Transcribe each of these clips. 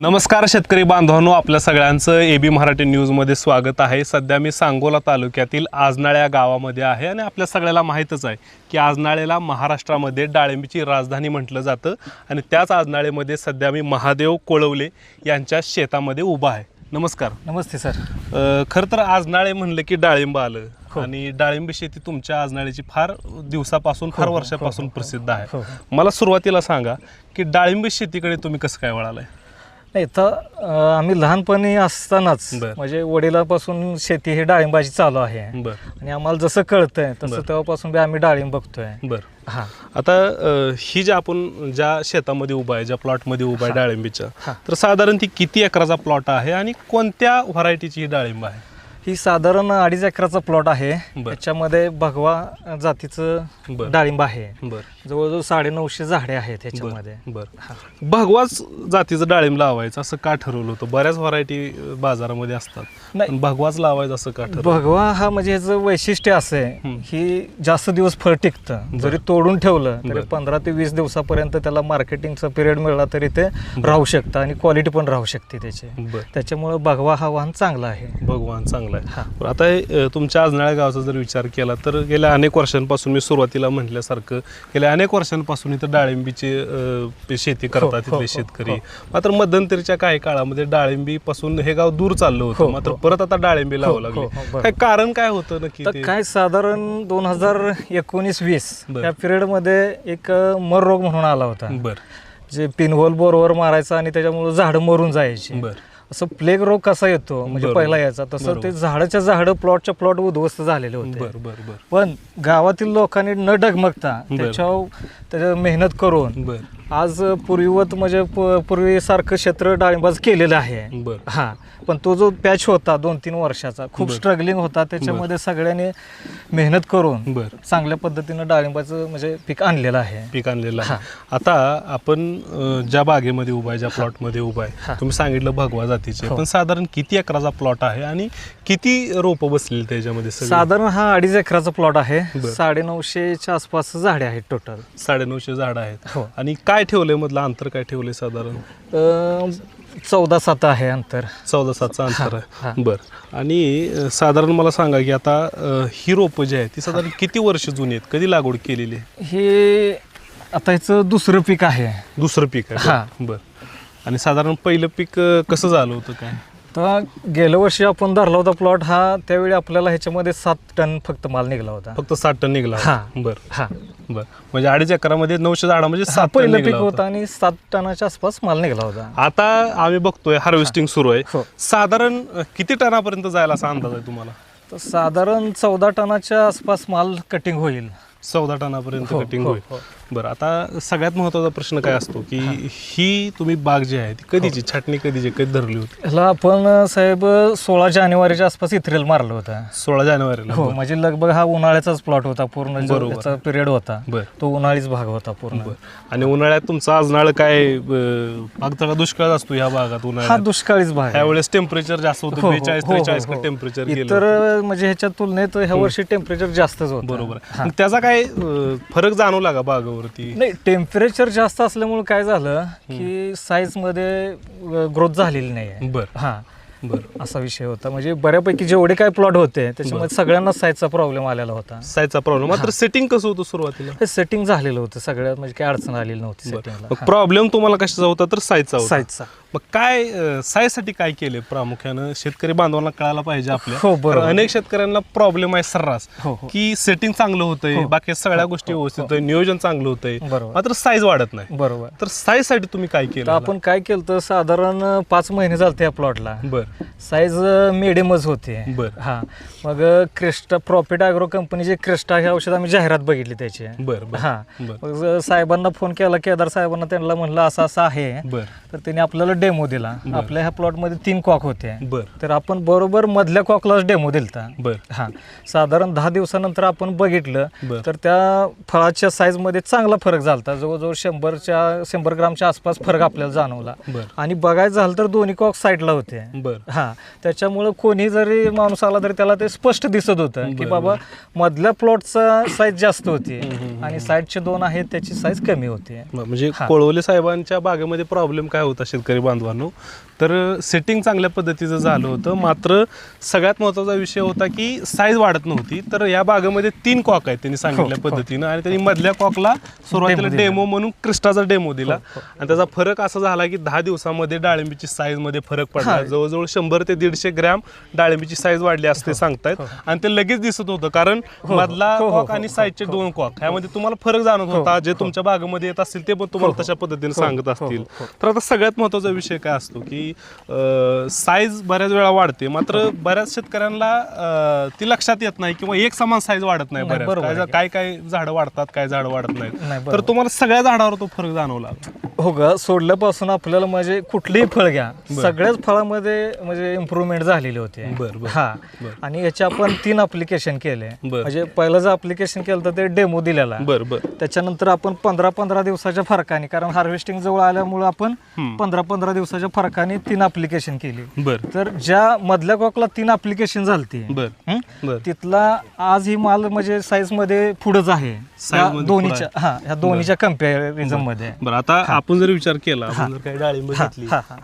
नमस्कार शेतकरी बांधवांनो आपल्या सगळ्यांचं ए बी मराठी न्यूजमध्ये स्वागत आहे. सध्या मी सांगोला तालुक्यातील आजनाळ्या गावामध्ये आहे आणि आपल्या सगळ्याला माहीतच आहे की आजनाळेला महाराष्ट्रामध्ये डाळिंबीची राजधानी म्हटलं जातं आणि त्याच आजनाळेमध्ये सध्या मी महादेव कोळवले यांच्या शेतामध्ये उभा आहे. नमस्कार. नमस्ते सर. खरं तर आजनाळे म्हणलं की डाळिंब आलं आणि डाळिंबी शेती तुमच्या आजनाळेची फार दिवसापासून फार हो, हो, वर्षापासून हो, हो. प्रसिद्ध आहे. हो, मला सुरुवातीला सांगा की डाळिंबी शेतीकडे तुम्ही कसं काय वळालाय? अं, आम्ही लहानपणी असतानाच बर. म्हणजे वडिलापासून शेती ही डाळिंबाची चालू आहे बर आणि आम्हाला जसं कळतंय. तसं तेव्हापासून बी आम्ही डाळिंब बघतोय बर हा आता अ, ही जी आपण ज्या शेतामध्ये उभा आहे ज्या प्लॉटमध्ये उभा आहे. डाळिंबीच्या हा. तर साधारण ती किती एकराचा प्लॉट आहे आणि कोणत्या व्हरायटीची ही डाळिंब आहे ही साधारण अडीच एकराचा प्लॉट आहे बर. त्याच्यामध्ये भगवा जातीचं बर. डाळिंब आहे बर जवळजवळ साडे नऊशे झाडे आहेत त्याच्यामध्ये बर. हा. भगवाच जातीचं डाळिंब लावायचं असं का ठरवलं होतं? बऱ्याच व्हरायटी बाजारामध्ये असतात. नाही. भगवाच लावायचं असं का ठरवलं? भगवा हा म्हणजे ह्याचं वैशिष्ट्य असं आहे. ही जास्त दिवस फळ टिकतं. जरी तोडून ठेवलं तरी. पंधरा ते वीस दिवसापर्यंत त्याला मार्केटिंगचा पिरियड मिळाला तरी ते राहू शकतं आणि क्वालिटी पण राहू शकते त्याची. त्याच्यामुळं भगवा हा वाहन चांगला आहे. भगवान चांगला आहे. हा. आता तुमच्या आजनाळ्या गावाचा जर विचार केला तर गेल्या अनेक वर्षांपासून मी सुरुवातीला म्हटल्यासारखं गेल्या अनेक वर्षांपासून इथं डाळिंबीची अ, शेती करतात हो, तिथले हो, शेतकरी हो. मात्र मध्यंतरीच्या काही काळामध्ये डाळिंबीपासून हे गाव दूर चाललं होतं हो, मात्र हो. परत आता डाळिंबी लावू हो, लागले हो, बरोबर. काय कारण काय होतं नक्की तर ते? काय साधारण दोन हजार एकोणीस वीस बरं. या पिरियडमध्ये एक अं, मर रोग म्हणून आला होता बर जे पिनहोल बोरवर मारायचा आणि त्याच्यामुळे झाडं मरून जायची बर असं प्लेग रोग कसा येतो? म्हणजे बरोबर. पहिला यायचा. तसं बरोबर. ते झाडाच्या झाडं प्लॉटच्या प्लॉट उद्ध्वस्त झालेले होते. बर बर बर. पण गावातील लोकांनी न डगमगता बरं. त्याच्यावर त्याच्या मेहनत करून बर. आज पूर्वीवत म्हणजे प- पूर्वीसारखं क्षेत्र डाळिंबाज केलेलं आहे. बर. हा. पण तो जो पॅच होता दोन तीन वर्षाचा खूप. स्ट्रगलिंग होता. त्याच्यामध्ये सगळ्यांनी मेहनत करून बर. चांगल्या पद्धतीनं डाळिंबाचं म्हणजे पीक आणलेलं आहे. पीक आणलेलं आहे. आता आपण ज्या बागेमध्ये उभा आहे ज्या प्लॉटमध्ये उभा आहे. तुम्ही सांगितलं भगवा जातीचे. हो. पण साधारण किती एकराचा प्लॉट आहे आणि किती रोपं बसलेली त्याच्यामध्ये? साधारण हा अडीच एकराचा प्लॉट आहे. साडे नऊशेच्या आसपास झाडे आहेत टोटल साडेनऊशे झाडं आहेत. हो. आणि काय ठेवलंय मधलं अंतर काय ठेवलंय साधारण? चौदा सात आहे अंतर. चौदा सातचं अंतर हा, हा. आहे बरं. आणि अ, साधारण मला सांगा की आता अ, ही रोपं जी आहेत ती साधारण किती वर्ष जुनी आहेत? कधी लागवड केलेली आहे? हे आता ह्याचं दुसरं पीक आहे. दुसरं पीक आहे. हा. बरं. बरं. आणि साधारण पहिलं पीक अ, कसं झालं होतं काय? तर गेल्या वर्षी आपण धरला होता प्लॉट हा त्यावेळी आपल्याला ह्याच्यामध्ये सात टन फक्त माल निघाला होता. फक्त साठ टन निघला होता. हा. बरं. हा. बरं. म्हणजे अडीच एकरामध्ये नऊशे झाडा म्हणजे सात टन पहिलं पीक निघाला होता. होता आणि सात टनाच्या आसपास माल निघाला होता. आता आम्ही बघतोय हार्वेस्टिंग सुरू आहे. हो. साधारण अ, किती टनापर्यंत जायला असा अंदाज आहे तुम्हाला? तर साधारण चौदा टनाच्या आसपास माल कटिंग होईल. चौदा टनापर्यंत हो, कटिंग हो, होईल. हो. बरं आता सगळ्यात महत्त्वाचा प्रश्न काय असतो की ही. तुम्ही बाग जी आहे ती कधीची? छाटणी कधीची? कधी धरली होती? ह्याला आपण साहेब सोळा जानेवारीच्या आसपास इथरेल मारलं होतं. सोळा जानेवारीला हो बरं. म्हणजे लगभग हा उन्हाळ्याचाच प्लॉट होता पूर्ण जो बरोबर. त्याचा पिरियड होता बरं. तो उन्हाळीच भाग होता पूर्ण. बरं. आणि उन्हाळ्यात तुमचा आजनाळ काय सगळा दुष्काळ असतो ह्या भागात हा उन्हाळ्यात? दुष्काळीच भाग आहे. त्यावेळेस टेम्परेचर जास्त हो, होतं हो, बेचाळीस हो, हो, त्रेचाळीस हो. टेम्परेचर गेलं इतर म्हणजे ह्याच्या तुलनेत ह्या वर्षी टेम्परेचर जास्तच होतं. बरोबर. आहे. हा. मग त्याचा काय अ, फरक जाणवला का बागावरती नाही टेम्परेचर जास्त असल्यामुळे काय झालं की साईजमध्ये ग्रोथ झालेली नाही आहे बर. हा. बर. असा विषय होता. म्हणजे बऱ्यापैकी जेवढे काय प्लॉट होते त्याच्यामध्ये सगळ्यांना साईजचा प्रॉब्लेम आलेला होता. साईजचा प्रॉब्लेम मात्र सेटिंग कसं होतं सुरुवातीला? हे सेटिंग झालेलं होतं. सगळ्यात म्हणजे काही अडचण आलेली नव्हती सेटिंगला प्रॉब्लेम तुम्हाला कशाचा होता? तर साईजचा होता. साईजचा मग काय साईजसाठी काय केले प्रामुख्यानं? शेतकरी बांधवांना कळायला पाहिजे आपल्या. हो, बरोबर. कारण अनेक शेतकऱ्यांना प्रॉब्लेम आहे सर्रास. हो, हो. की सेटिंग चांगलं होतंय हो. बाकी सगळ्या हो, गोष्टी हो, व्यवस्थित हो. होतंय नियोजन चांगलं होतंय. बरोबर. मात्र साईज वाढत नाही. बरोबर. तर साईजसाठी तुम्ही काय तर केलं आपण काय केलं तर साधारण पाच महिने झाले त्या प्लॉटला बर. साईज मिडियमच होते. बर. हा. मग क्रिस्टा प्रॉफिट अॅग्रो कंपनीचे क्रिस्टा हे औषध आम्ही जाहिरात बघितली त्याची. बर हा. मग साहेबांना फोन केला केदार साहेबांना त्यांना म्हणलं असं असं आहे. बर. तर त्यांनी आपल्याला डेमो दिला. आपल्या ह्या प्लॉटमध्ये तीन कॉक होते. बर. तर आपण बरोबर मधल्या कॉकलाच डेमो दिलता. बर. हा. साधारण दहा दिवसानंतर आपण बघितलं बर. तर त्या फळाच्या साईजमध्ये चांगला फरक झाला जवळजवळ शंभरच्या शंभर ग्रामच्या आसपास फरक आपल्याला जाणवला. आणि बघायचं झालं तर दोन्ही कॉक साईडला होते. हा त्याच्यामुळं कोणी जरी माणूस आला तरी त्याला ते स्पष्ट दिसत होतं की बाबा मधल्या प्लॉटचा साईज जास्त होती आणि साईडचे दोन आहेत त्याची साईज कमी होती. म्हणजे. कोळवले साहेबांच्या बागेमध्ये प्रॉब्लेम काय होता शेतकरी बांधवांनो? तर सेटिंग चांगल्या पद्धतीचं झालं होतं. मात्र सगळ्यात महत्त्वाचा विषय होता की साईज वाढत नव्हती. तर या बागेमध्ये तीन कॉक आहेत त्यांनी सांगितल्या हो, हो. पद्धतीनं. आणि त्यांनी मधल्या कॉकला सुरुवातीला. डेमो म्हणून क्रिस्टाचा डेमो दिला. हो, आणि त्याचा फरक असा झाला की दहा दिवसामध्ये डाळिंबीची साईजमध्ये फरक पडला. जवळजवळ शंभर ते दीडशे ग्रॅम डाळिंबीची साईज वाढली असते सांगतायत. आणि ते लगेच दिसत होतं कारण मधला हो, हो, कॉक हो, आणि हो, साईडचे हो. दोन कॉक. ह्यामध्ये तुम्हाला फरक जाणवत होता जे तुमच्या बागेमध्ये येत असतील ते पण तुम्हाला तशा पद्धतीने सांगत असतील. तर आता सगळ्यात महत्त्वाचा विषय काय असतो की साईज बऱ्याच वेळा वाढते. मात्र बऱ्याच शेतकऱ्यांना ती लक्षात येत नाही किंवा एक समान साईज वाढत नाही बऱ्याच. काय. काय झाडं वाढतात काय झाडं वाढत नाही, नाहीत. तर तुम्हाला सगळ्या झाडावर तो फरक जाणवला. हो ग सोडल्यापासून आपल्याला म्हणजे कुठलीही फळ घ्या. सगळ्याच फळामध्ये म्हणजे इम्प्रूव्हमेंट झालेली होती. बरं, हा. आणि याचे आपण तीन अप्लिकेशन केले. म्हणजे पहिलं जे अप्लिकेशन केलं तर ते डेमो दिलेला. बर बर. त्याच्यानंतर आपण पंधरा पंधरा दिवसाच्या फरकाने कारण हार्वेस्टिंग जवळ आल्यामुळे आपण. पंधरा पंधरा दिवसाच्या फरकाने तीन अप्लिकेशन केली. बर. तर ज्या मधल्या कॉकला तीन अप्लिकेशन झालती बर. तिथला आज ही माल म्हणजे साईजमध्ये पुढंच आहे. दोन्हीच्या हा ह्या दोन्हीच्या कंपॅरिझनमध्ये. बरं आता आपण जर विचार केला डाळिंब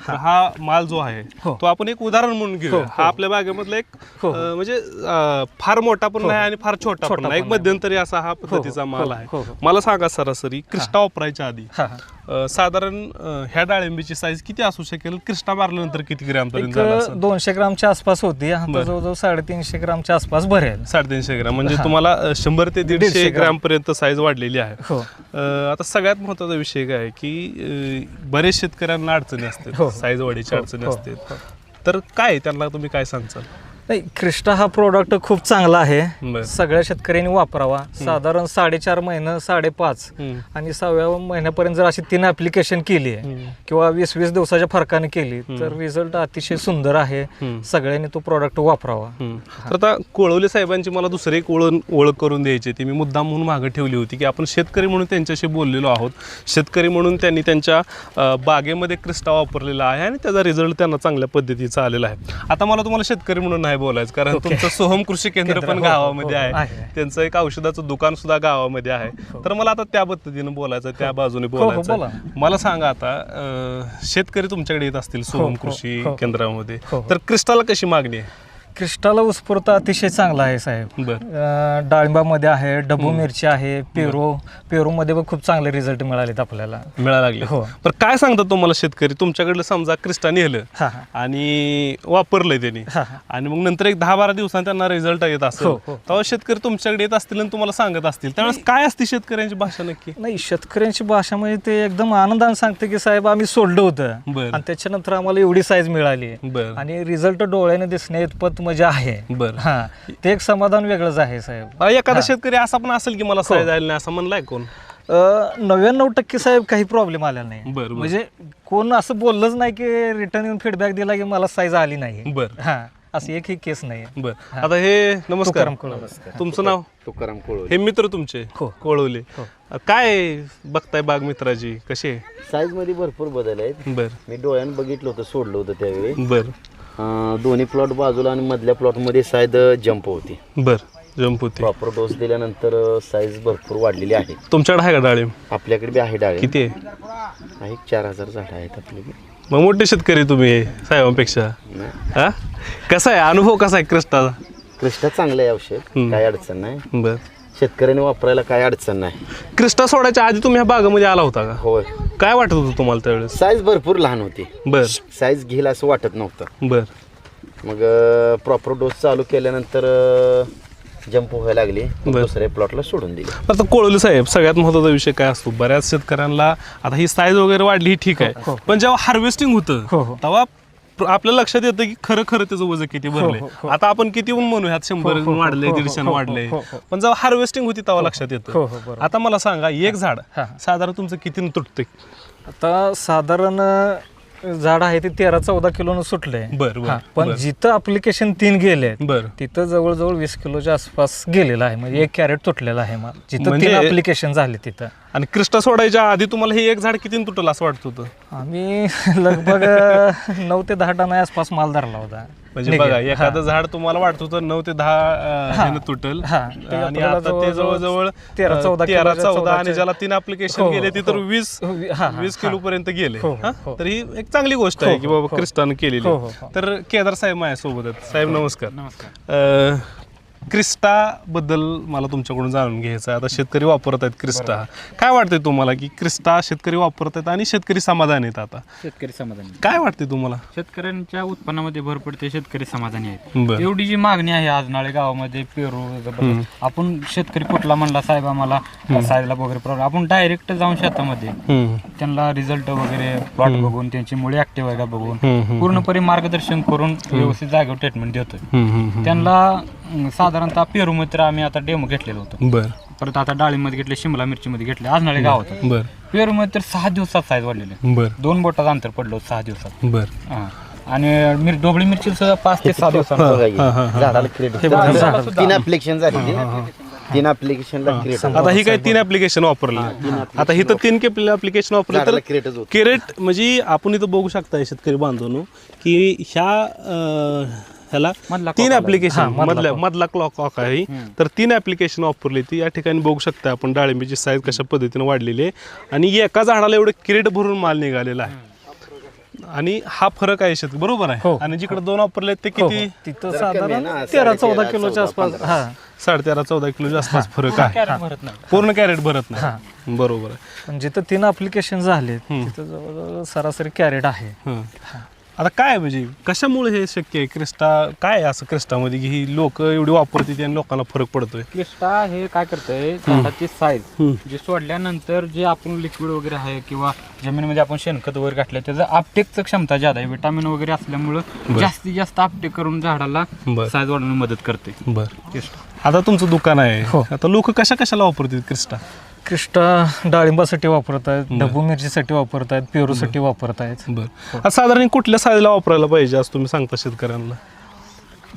हा माल जो आहे हो. तो आपण एक उदाहरण म्हणून हो, घेऊ हो. हा आपल्या बागेमधला एक हो, अं, म्हणजे अं, फार मोठा पण हो. नाही आणि फार छोटा पण नाही एक. मध्यंतरी असा हा पद्धतीचा हो, माल हो, आहे हो, हो. मला सांगा सरासरी क्रिस्टा वापरायच्या आधी हा हा अं, साधारण अं, ह्या डाळिंबीची साईज किती असू शकेल क्रिस्टा मारल्यानंतर किती ग्रॅम पर्यंत एक झाला असेल? दोनशे ग्रामच्या आसपास होती आता. जवळजवळ साडेतीनशे ग्रामच्या आसपास भरेल साडेतीनशे ग्रॅम म्हणजे हा. तुम्हाला अं, शंभर ते दीडशे ग्रॅम. पर्यंत साईज वाढलेली आहे हो अं, आता सगळ्यात महत्त्वाचा विषय काय आहे की अं, बरेच शेतकऱ्यांना अडचणी हो, असतात हो. साईज वाढीची हो, अडचणी हो, असतात हो. तर काय त्यांना तुम्ही काय सांगचाल? नाही क्रिस्टा हा प्रोडक्ट खूप चांगला आहे. सगळ्या शेतकऱ्यांनी वापरावा. साधारण साडेचार महिने साडेपाच. आणि सहाव्या महिन्यापर्यंत जर अशी तीन ऍप्लिकेशन केली आहे. किंवा वीस वीस दिवसाच्या फरकाने केली तर रिझल्ट अतिशय सुंदर आहे. सगळ्यांनी तो प्रोडक्ट वापरावा. तर आता कोळवले साहेबांची मला दुसरी एक ओळख ओळख करून द्यायची ती. मी मुद्दाम म्हणून मागे ठेवली होती की आपण शेतकरी म्हणून त्यांच्याशी बोललेलो आहोत. शेतकरी म्हणून त्यांनी त्यांच्या बागेमध्ये क्रिस्टा वापरलेला आहे आणि त्याचा रिझल्ट त्यांना चांगल्या पद्धतीचा आलेला आहे. आता मला तुम्हाला शेतकरी म्हणून नाही बोलायचं. कारण तुमचं सोहम कृषी केंद्र केंद्र, पण हो, हो, गावामध्ये हो, आहे. आहे. त्यांचं एक औषधाचं दुकान सुद्धा गावामध्ये आहे. तर मला आता त्या पद्धतीनं बोलायचं त्या बाजूने हो, बोलायचं. बोला. मला सांगा आता अं, शेतकरी तुमच्याकडे येत असतील सोहम हो, कृषी हो. केंद्रामध्ये. हो, हो. तर क्रिस्टाला कशी मागणी आहे? क्रिस्टाला उत्स्फूर्त अतिशय चांगला आहे साहेब. बर. अं, डाळिंबामध्ये आहे डबू मिरची आहे पेरू पेरूमध्ये पण खूप चांगले रिझल्ट मिळालेत आपल्याला. मिळायला लागले. हो. पण काय सांगतात तुम्हाला शेतकरी? तुमच्याकडलं समजा क्रिस्टा नेलं हा हा. आणि वापरलंय त्यांनी. हा, हा. आणि मग नंतर एक दहा बारा दिवसांनी त्यांना रिझल्ट येत असेल. हो, हो. तेव्हा शेतकरी तुमच्याकडे येत असतील आणि तुम्हाला सांगत असतील. त्यावेळेस काय असते शेतकऱ्यांची भाषा नक्की? नाही शेतकऱ्यांची भाषा म्हणजे ते एकदम आनंदाने सांगते की साहेब आम्ही सोडलं होतं. बरं. आणि त्याच्यानंतर आम्हाला एवढी साईज मिळाली. बर. आणि रिझल्ट डोळ्याने दिसणे इतपत म्हणजे आहे. बर. हा. ते एक समाधान वेगळंच आहे साहेब. एखादा शेतकरी असा पण असेल की मला साईज आली नाही असं म्हणलाय कोण? नव्याण्णव टक्के साहेब काही प्रॉब्लेम आला नाही. बरं, बरं. म्हणजे कोण असं बोललंच नाही की रिटर्न येऊन फीडबॅक दिला की मला साईज आली नाही. बर. हा. असं एकही केस नाही. बर. आता हे नमस्कार. तुकाराम कोळवले. तुमचं नाव? तुकाराम कोळवले हे मित्र तुमचे हो. कोळवले. हो. काय बघताय बाग मित्राची कशी आहे साईजमध्ये भरपूर बदल आहेत. बर. मी डोळ्यानं बघितलं होतं सोडलं होतं त्यावेळी. बर. अं, दोन्ही प्लॉट बाजूला आणि मधल्या प्लॉटमध्ये साईज जंप होती. बर जंप होती. प्रॉपर डोस दिल्यानंतर साईज भरपूर वाढलेली आहे. तुमच्याकडे आहे का डाळिंब? आपल्याकडे बी आहे डाळे किती आहे? आहे चार हजार झाडं आहेत आपल्याकडे मग मोठे शेतकरी तुम्ही साहेबांपेक्षा. हा? कसा आहे? अनुभव कसा आहे क्रिस्टाचा क्रिस्टा चांगलं आहे औषध हम्म. काही अडचण नाही. बर. शेतकऱ्याने वापरायला काही अडचण नाही. क्रिस्टा सोडायच्या आधी तुम्ही ह्या बागामध्ये आला होता का? होय. काय वाटत होतं तुम्हाला त्यावेळेस? साईज भरपूर लहान होती. बर. साईज घेईल असं वाटत नव्हतं. बर. मग प्रॉपर डोस चालू केल्यानंतर जंप व्हायला लागली. मग बरं. दुसऱ्या प्लॉटला सोडून दिली. आता कोळवले साहेब सगळ्यात महत्त्वाचा विषय काय असतो? बऱ्याच शेतकऱ्यांना आता ही साईज वगैरे वाढली ही ठीक आहे. पण जेव्हा हार्वेस्टिंग हो, होतं हो. तेव्हा आपल्या लक्षात येतं की खरं खरं त्याचं वजन किती भरलंय हो, हो. आता आपण किती पण म्हणू ह्यात शंभर हो, हो, वाढलंय हो, हो, दीडशे हो, हो, वाढलंय हो, हो. पण जेव्हा हार्वेस्टिंग होती तेव्हा लक्षात हो, येतं हो, बरोबर. आता मला सांगा एक झाड हा. साधारण तुमचं किती तुटते आता साधारण झाड आहे ते तेरा चौदा किलोनं सुटलंय. बर बर हा, पण बर. जिथं अप्लिकेशन तीन गेले बर. तिथं जवळजवळ वीस किलोच्या आसपास गेलेलं आहे. म्हणजे एक कॅरेट तुटलेला आहे मग. जिथं म्हणजे- तीन अप्लिकेशन झाले तिथं. आणि क्रिस्टा सोडायच्या आधी तुम्हाला हे एक झाड किती तुटलं असं वाटत होतं? आम्ही लगभग नऊ ते दहा टना आसपास माल धरला होता. म्हणजे. बघा एखादं झाड तुम्हाला वाटत होतं नऊ ते दहा तुटल. ते आणि आता ते जवळजवळ तेरा, चौदा तेरा चौदा आणि ज्याला तीन ऍप्लिकेशन हो, गेले ती तर हो. वीस हो, वीस. किलो पर्यंत गेले. तर ही एक चांगली गोष्ट आहे हो, की बाबा. क्रिस्टानं केलेली हो, हो, हो. तर केदार साहेब माझ्यासोबत आहेत साहेब नमस्कार नमस्कार अं, क्रिस्टा बद्दल मला तुमच्याकडून जाणून घ्यायचं आहे. आता शेतकरी वापरत आहेत क्रिस्टा. काय वाटतंय तुम्हाला की क्रिस्टा शेतकरी वापरत आहेत आणि शेतकरी समाधानी आहेत आता? शेतकरी समाधानी काय वाटते तुम्हाला? शेतकऱ्यांच्या उत्पन्नामध्ये भर पडते शेतकरी समाधानी आहेत. बरं. एवढी जी मागणी आहे आज नाळे गावामध्ये पेरू. आपण शेतकरी कुठला म्हणला साहेब आम्हाला साहेबला वगैरे प्रॉब्लेम आपण डायरेक्ट जाऊन शेतामध्ये हम्म. त्यांना रिझल्ट वगैरे प्लॉट बघून त्यांची मुळे ऍक्टिव्ह आहे का बघून हम्म, हम्म. पूर्णपणे मार्गदर्शन करून व्यवस्थित जागेवर ट्रीटमेंट देतोय. हम्म, हम्म, हम्म. त्यांना अं, साधारणतः पेरूमध्ये तर आम्ही आता डेमो घेतलेलो होतो. बर. परत आता डाळीमध्ये घेतले शिमला मिरचीमध्ये घेतले आज नाळे गावात बर. पेरूमध्ये तर सहा दिवसात साईज वाढलेले. बर. दोन बोटाचं अंतर पडलं होतं सहा दिवसात. बर. हा. आणि मिर ढोबळी मिरची सुद्धा पाच ते सहा दिवसात हे. हा, हा, हा. झाडाला तीन ऍप्लिकेशन झाली तीन ऍप्लिकेशनला क्रिएट आता ही काय तीन ऍप्लिकेशन वापरले. आता ही तर तीन ऍप्लिकेशन वापरले तर होत. केरेट म्हणजे आपण इथं बघू शकता शेतकरी बांधवनो की ह्या अं, ह्याला मधला तीन ऍप्लिकेशन मधल्या मधला क्लॉक क्लॉक आहे. तर तीन ऍप्लिकेशन वापरली ती. या ठिकाणी बघू शकता आपण डाळिंबीची साईज कशा पद्धतीने वाढलेली आहे. आणि एका झाडाला एवढं क्रेट भरून माल निघालेला आहे. आणि हा फरक आहे शेतकरी बरोबर आहे? हो. आणि जिकडे दोन वापरले ते हो, किती? हो. तिथं साधारण तेरा चौदा किलोच्या चौदा, आसपास. हा. साडे तेरा चौदा किलोच्या आसपास फरक आहे. पूर्ण कॅरेट भरत नाही. बरोबर आहे. पण जिथं तीन अप्लिकेशन झाले तिथं जवळजवळ सरासरी कॅरेट आहे. आता काय म्हणजे कशामुळे हे शक्य आहे? क्रिस्टा काय आहे असं क्रिस्टामध्ये की ही लोक एवढी वापरते आणि लोकांना फरक पडतोय? क्लिस्टा हे काय करतंय झाडाची साईज जे सोडल्यानंतर जे आपण लिक्विड वगैरे आहे किंवा जमिनीमध्ये आपण शेणखत वगैरे घातलं त्याचं आपटेकचं क्षमता जादा आहे. विटामिन वगैरे असल्यामुळं जास्तीत जास्त आपटेक करून झाडाला साईज वाढवण्यास मदत करते. बर. आता तुमचं दुकान आहे. हो. आता लोक कशा कशाला वापरतात क्रिस्टा? क्रिस्टा डाळिंबासाठी वापरत आहेत ढबू मिरचीसाठी वापरत आहेत पेरूसाठी वापरत आहेत बर. आता साधारण कुठल्या साईजला वापरायला पाहिजे असं तुम्ही सांगता शेतकऱ्यांना?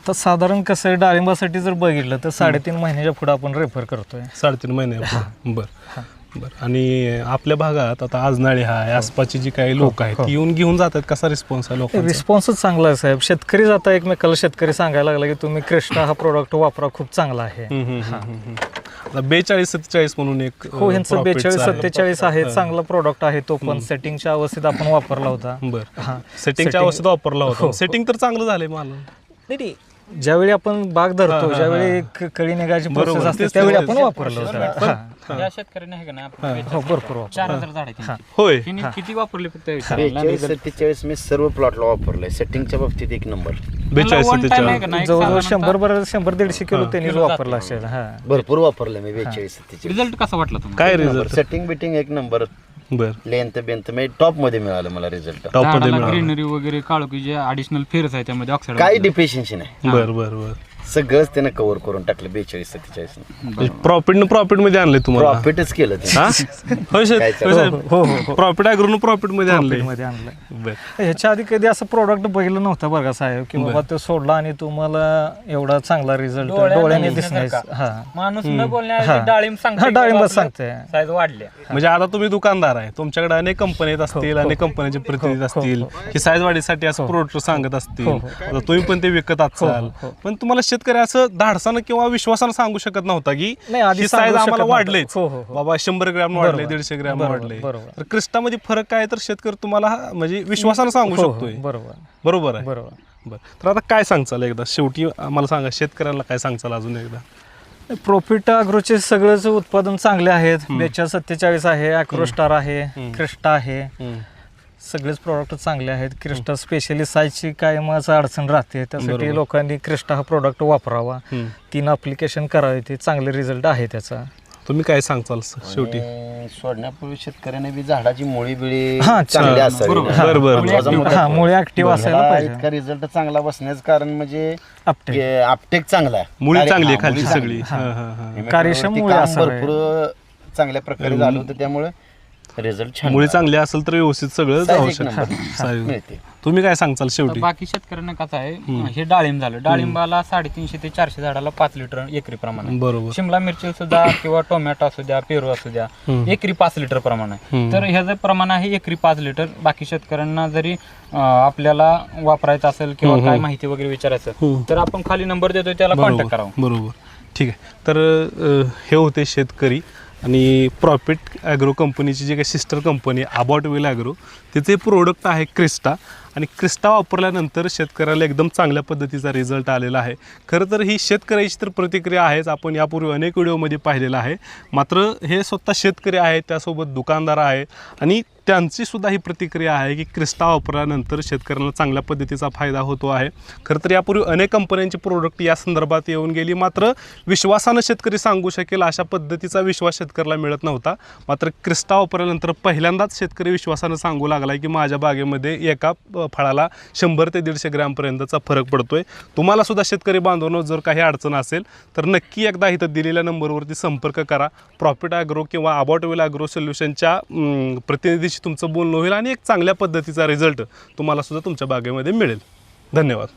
तर साधारण कसं आहे डाळिंबासाठी जर बघितलं तर साडेतीन महिन्याच्या पुढे आपण रेफर करतोय. साडेतीन महिने बर. बर. आणि आपल्या भागात आता आजनाळे हाय आसपासची जी काही लोक आहेत ती येऊन घेऊन जातात? कसा रिस्पॉन्स आहे लोकांचा? रिस्पॉन्सच चांगला आहे साहेब. शेतकरी जाता एकमेकाला शेतकरी सांगायला लागला की तुम्ही क्रिस्टा हा प्रोडक्ट वापरा खूप चांगला आहे. हम्म, हम्म, हम्म, हम्म. आता बेचाळीस सत्तेचाळीस म्हणून एक हो ह्यांचं बेचाळीस आहे. सत्तेचाळीस आहे चांगला प्रोडक्ट आहे तो पण. सेटिंगच्या अवस्थेत आपण वापरला होता. बर. हा. सेटिंगच्या Setting- अवस्थेत वापरला हो, होता. हो. सेटिंग तर चांगलं झालंय मला. नाही, नाही. ज्यावेळी आपण बाग धरतो ज्यावेळी क- कळी निघायची बरोबर, प्रोसेस असते त्यावेळी आपण वापरलं होतं. हा. या शेतकऱ्यांना आहे का नाही आपण हो भरपूर वापर चार हजार झाड आहेत त्यांची. होय. तिने किती वापरले फक्त विचारायला. बेचाळीस सत्तेचाळीस मी सर्व प्लॉटला वापरलंय. सेटिंगच्या बाबतीत एक नंबर बेचाळीस नाही? जवळजवळ शंभर बरं शंभर दीडशे किलो त्यांनीच किलो वापरला. असेल. हा. भरपूर वापरलंय मी बेचाळीस सत्तेचाळीस. रिझल्ट कसा वाटला तुम्हाला? काय रिझल्ट सेटिंग बिटिंग एक नंबर बर. लेंथ बेंथ म्हणजे टॉपमध्ये मिळालं मला रिझल्ट टॉपमध्ये ग्रीनरी वगैरे काळोखी जे ऍडिशनल फेरस आहे त्यामध्ये ऑक्साईड काही डिफिशियन्सी नाही. बर बर बर. सगळंच त्यानं कव्हर करून टाकलं बेचाळीस सत्तेचाळीस. प्रॉफिट न प्रॉफिटमध्ये आणले तुम्हाला? प्रॉफिटच केलं ते. हा? होय काय साहेब. हो हो हो. प्रॉफिट ॲग्रोन प्रॉफिटमध्ये आणले मध्ये आणलं बर. ह्याच्या आधी कधी असं प्रोडक्ट बघितलं नव्हतं बघा साहेब? की बाबा तो सोडला आणि तुम्हाला एवढा चांगला रिझल्ट डोळ्याने डोळ्याने दिसण्यासारखा. दिसण्यास हा. माणूस न बोलण्या हा. डाळिंब हा, सांगते डाळिंब सांगते. साईज वाढल्या. म्हणजे आता तुम्ही दुकानदार आहे. तुमच्याकडे अनेक कंपनी येत असतील अनेक कंपन्यांचे प्रतिनिधी असतील की साईज वाढीसाठी असं प्रोडक्ट सांगत असतील. आता तुम्ही पण ते विकत असाल पण तुम्हाला शेतकरी असं धाडसानं किंवा विश्वासानं सांगू शकत नव्हता की ही साईज आम्हाला वाढलेच नव्हतं. हो, हो, हो. बाबा शंभर ग्रॅम वाढले. दीडशे ग्रॅम वाढले. तर क्रिस्टामध्ये फरक काय तर शेतकरी तुम्हाला म्हणजे विश्वासानं सांगू शकतोय. बरोबर. बरोबर आहे. बरोबर. बरं. तर आता काय सांगचाल एकदा? शेवटी आम्हाला सांगा शेतकऱ्यांना काय सांगचाल अजून एकदा? प्रॉफिट अग्रोचे सगळंच उत्पादन चांगले आहेत. बेचाळीस सत्तेचाळीस आहे अॅक्रोस्टार आहे क्रिस्टा आहे. सगळेच प्रॉडक्ट चांगले आहेत. क्रिस्टा स्पेशली साईजची कायमच अडचण राहते. त्यासाठी लोकांनी क्रिस्टा हा प्रोडक्ट वापरावा. तीन अप्लिकेशन करावे ते चांगले रिझल्ट आहे त्याचा. तुम्ही काय सांगचाल शेवटी? सोडण्यापूर्वी शेतकऱ्याने बी झाडाची मुळी बिळी चांगली असावी. हा. मुळे ऍक्टिव्ह असायला इतका रिझल्ट चांगला बसण्याचं कारण म्हणजे आपटेक चांगला आहे. मुळी चांगली आहे हा, खालची सगळी. हा, हा, हा. कार्यक्षम. भरपूर चांगल्या प्रकारे झालं होतं त्यामुळे. रिझल्ट छान मुळी चांगली असेल तर व्यवस्थित सगळं जाऊ एक शकतं. मिळते. तुम्ही काय सांगचाल तर शेवटी? बाकी शेतकऱ्यांना कसं आहे हे डाळिंब झालं. डाळिंबाला साडेतीनशे ते चारशे झाडाला पाच लिटर एकरी प्रमाण आहे. बरोबर. शिमला मिरची सुद्धा किंवा टोमॅटो असू द्या पेरू असू द्या हम्म. एकरी पाच लिटर प्रमाण आहे. तर ह्याचं प्रमाण आहे एकरी पाच लिटर. बाकी शेतकऱ्यांना जरी अं, आपल्याला वापरायचं असेल किंवा काय. माहिती वगैरे विचारायचं हम्म. तर आपण खाली नंबर देतो त्याला कॉन्टॅक्ट करावं. बरोबर बरोबर. ठीक आहे. तर अ, हे होते शेतकरी. आणि प्रॉफिट ॲग्रो कंपनीची जी काही sister company about will agro तिचे प्रोडक्ट आहे क्रिस्टा आणि क्रिस्टा वापरल्यानंतर शेतकऱ्याला एकदम चांगल्या पद्धतीचा रिझल्ट आलेला आहे. खरं तर ही शेतकऱ्याची तर प्रतिक्रिया आहेच आपण यापूर्वी अनेक व्हिडिओमध्ये पाहिलेलं आहे. मात्र हे स्वतः शेतकरी आहेत त्यासोबत दुकानदार आहे आणि त्यांची सुद्धा ही प्रतिक्रिया आहे की क्रिस्टा वापरल्यानंतर शेतकऱ्यांना चांगल्या पद्धतीचा फायदा होतो आहे. खरं तर यापूर्वी अनेक कंपन्यांची प्रोडक्ट या संदर्भात येऊन गेली. मात्र विश्वासानं शेतकरी सांगू शकेल अशा पद्धतीचा विश्वास शेतकऱ्याला मिळत नव्हता. मात्र क्रिस्टा वापरल्यानंतर पहिल्यांदाच शेतकरी विश्वासानं सांगू लागला की माझ्या बागेमध्ये एका फळाला शंभर ते दीडशे ग्रॅमपर्यंतचा फरक पडतोय. तुम्हाला सुद्धा शेतकरी बांधवणं जर काही अडचण असेल तर नक्की एकदा इथं दिलेल्या नंबरवरती संपर्क करा. प्रॉफिट ॲग्रो किंवा अबाउट वेल ॲग्रो सोल्युशनच्या प्रतिनिधीशी तुमचं बोलणं होईल आणि एक चांगल्या पद्धतीचा रिझल्ट तुम्हाला सुद्धा तुमच्या बागेमध्ये मिळेल. धन्यवाद.